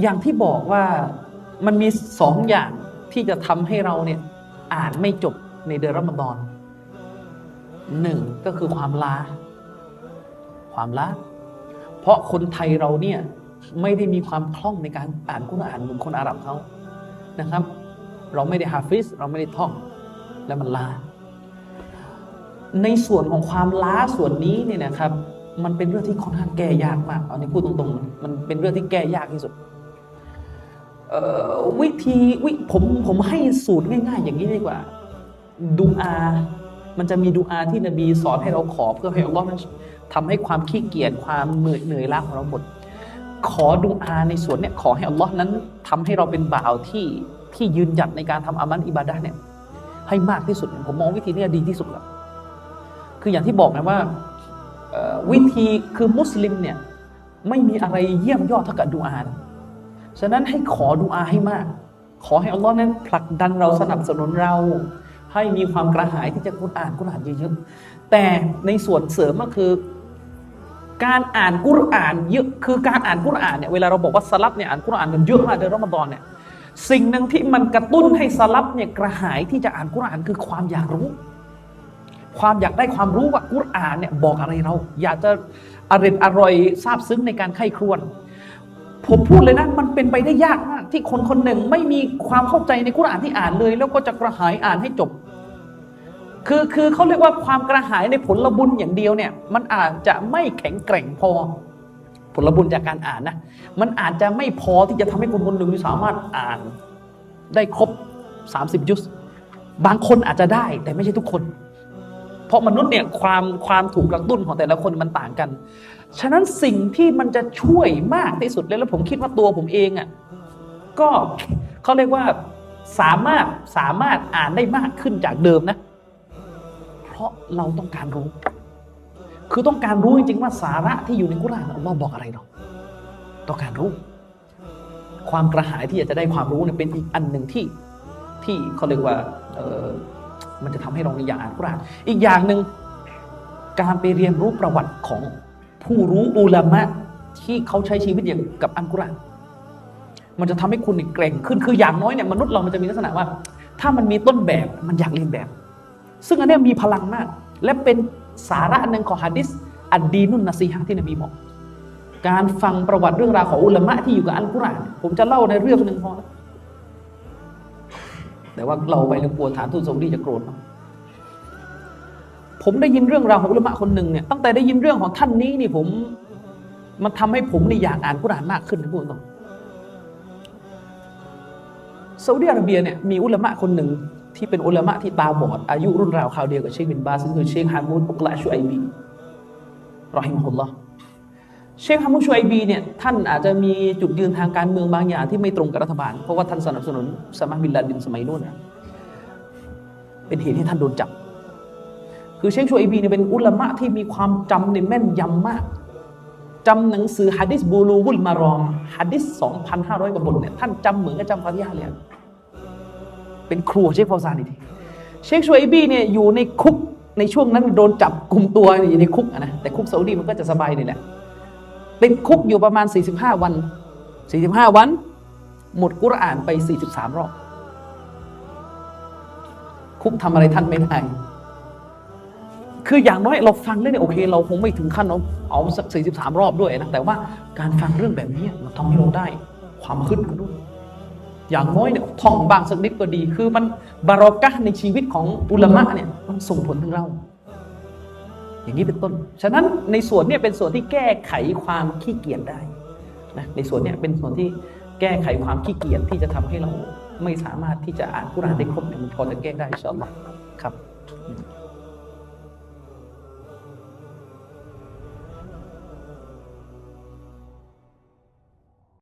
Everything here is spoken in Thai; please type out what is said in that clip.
อย่างที่บอกว่ามันมีสองอย่างที่จะทำให้เราเนี่ยอ่านไม่จบในเดือนรอมฎอนหนึ่งก็คือความล้า ความล้า เพราะคนไทยเราเนี่ยไม่ได้มีความคล่องในการอ่านกุรอานเหมือนคนอาหรับเขานะครับ เราไม่ได้ฮาฟิซเราไม่ได้ท่อง แล้วมันล้า ในส่วนของความล้าส่วนนี้เนี่ยนะครับ มันเป็นเรื่องที่ค่อนข้างแก้ยากมากเอาในพูดตรงๆ มันเป็นเรื่องที่แก้ยากที่สุด วิธีวิผมผมให้สูตรง่าย ๆ อย่างนี้ดีกว่าดูอา มันจะมีดูอาที่นบีสอนให้เราขอเพื่อให้อัลลอฮ์นั้นทำให้ความขี้เกียจความเหนื่อยเหนื่อยล้าของเราหมด ขอดูอาในส่วนเนี่ยขอให้อัลลอฮ์นั้นทำให้เราเป็นบ่าวที่ที่ยืนหยัดในการทำอามันอิบาดะเนี่ยให้มากที่สุดผมมองวิธีเนี้ดีที่สุดแล้วคืออย่างที่บอกนะว่าวิธีคือมุสลิมเนี่ยไม่มีอะไรเยี่ยมยอดเท่ากับดูอานะ ฉะนั้นให้ขอดูอาให้มาก ขอให้อัลลอฮ์นั้นผลักดันเราสนับสนุนเรา ให้มีความกระหายที่จะกุรอานกุรอานเยอะๆแต่ในส่วนเสริมก็คือ การอ่านกุรอานเยอะคือการอ่านกุรอานเนี่ยเวลาเราบอกว่าสลับเนี่ยอ่านกุรอานกันเยอะมากในรอมฎอนเนี่ยสิ่งหนึ่งที่มันกระตุ้นให้สลับเนี่ยกระหายที่จะอ่านกุรอานคือความอยากรู้ ความอยากได้ความรู้ว่ากุรอานเนี่ยบอกอะไรเรา อยากจะอร่อยอร่อยซาบซึ้งในการไข้ครวญ ผมพูดเลยนะมันเป็นไปได้ยากมาก ที่คนคนหนึ่งไม่มีความเข้าใจในกุรอานที่อ่านเลย แล้วก็จะกระหายอ่านให้จบ คือคือเขาเรียกว่าความกระหายในผลบุญอย่างเดียวเนี่ย มันอาจจะไม่แข็งแกร่งพอ ผลบุญจากการอ่านนะมันอาจจะไม่พอที่จะทำให้คนคนหนึ่งสามารถอ่านได้ครบ 30 ยุสบางคนอาจจะได้แต่ไม่ใช่ทุกคน เพราะมนุษย์เนี่ยความความถูกกระตุ้นของแต่ละคนมันต่างกัน ฉะนั้นสิ่งที่มันจะช่วยมากที่สุดเลยแล้วผมคิดว่าตัวผมเองอะ่ะก็เขาเรียกว่าสามารถสามารถอ่านได้มากขึ้นจากเดิมนะ เพราะเราต้องการรู้ คือต้องการรู้จริงๆว่าสาระที่อยู่ในกุรอานอัลลอฮ์บอกอะไรเราต้องการรู้ ความกระหายที่อยากจะได้ความรู้เนี่ยเป็นอีกอันหนึ่งที่ที่เขาเรียกว่าเออ มันจะทำให้เราอยากอ่านกุรอานอีกอย่างหนึ่งการไปเรียนรู้ประวัติของผู้รู้อุลามะที่เขาใช้ชีวิตอย่างกับอัลกุรอานมันจะทำให้คุณเกรงขึ้นคืออย่างน้อยเนี่ยมนุษย์เรามันจะมีลักษณะว่า ถ้ามันมีต้นแบบมันอยากเรียนแบบ ซึ่งอันเนี้ยมีพลังมาก และเป็นสาระหนึ่งของฮะดิษอัดดีนุนนซีฮะที่นบีบอก การฟังประวัติเรื่องราวของอุลามะที่อยู่กับอัลกุรอานผมจะเล่าในเรื่องหนึ่งพอ แต่ว่าเราไปรื่องกลัวฐานทูตซาอุดีจะโกรธผมได้ยินเรื่องราวของอุลามะคนหนึ่งเนี่ยตั้งแต่ได้ยินเรื่องของท่านนี้นี่ผมมันทำให้ผมนี่อยากอ่านกุรานมากขึ้นนะพูดตรงซาอุดิอาระเบียเนี่ยมีอุลามะคนหนึ่งที่เป็นอุลามะที่ตาบอด อายุรุ่นราวคราวเดียวกับเชคบินบาสคือเชคฮามูดอุกละชุไอบีรอฮิมฮุลลอฮ์ เชคฮามูดชุไอบีเนี่ยท่านอาจจะมีจุดยืนทางการเมืองบางอย่างที่ไม่ตรงกับรัฐบาล เพราะว่าท่านสนับสนุนสมาบินลาดินสมัยนู้นเป็นเหตุให้ท่านโดนจับ คือเชคชูไอบีเนี่ยเป็นอุลามะที่มีความจำในแม่นยำมากจำหนังสือฮะดิษบูลูวุลมารอมฮะดิษ2,500 กว่าบทเนี่ยท่านจำเหมือนกับจำฟาติฮะเลยเป็นครูของเชคฟาซานอีกทีเชคชวยบีเนี่ยอยู่ในคุกในช่วงนั้นโดนจับกลุ่มตัวอยู่ในคุกนะแต่คุกซาอุดีมันก็จะสบายนี่แหละ เป็นคุกอยู่ประมาณ 45 วัน 45 วัน หมดกุรอานไป 43 รอบ คุกทำอะไรท่านไม่ได้ คืออย่างน้อยเราฟังเรื่องนี้โอเค เราคงไม่ถึงขั้นเอาเอาสัก 43 รอบด้วยนะ แต่ว่าการฟังเรื่องแบบนี้มันทำให้เราได้ ความขึ้นกันด้วย อย่างน้อยเนี่ยท่องบางสักนิดก็ดี คือมันบารอกะในชีวิตของอุลามะเนี่ยมันส่งผลถึงเรา อย่างนี้เป็นต้น ฉะนั้นในส่วนนี้เป็นส่วนที่แก้ไขความขี้เกียจได้นะในส่วนนี้เป็นส่วนที่แก้ไขความขี้เกียจที่จะทำให้เราไม่สามารถที่จะอ่านกุรานได้ครบเนี่มันพอจะแก้ได้อินชาอัลลอครับ